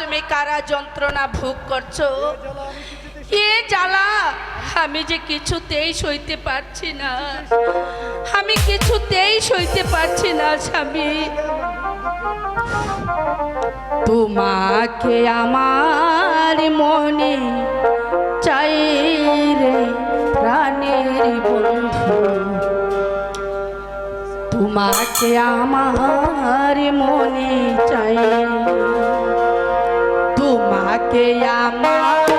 তুমি কারা যন্ত্রণা ভোগ করছ? এ জ্বালা, আমি যে কিছুতেই সইতে পারছি না। আমি কিছুতেই সইতে পারছি না, স্বামী। তোমাকে আমার মনে চাই রে, প্রাণের বন্ধু। তোমাকে আমার মনে চাই তোমাকে আমার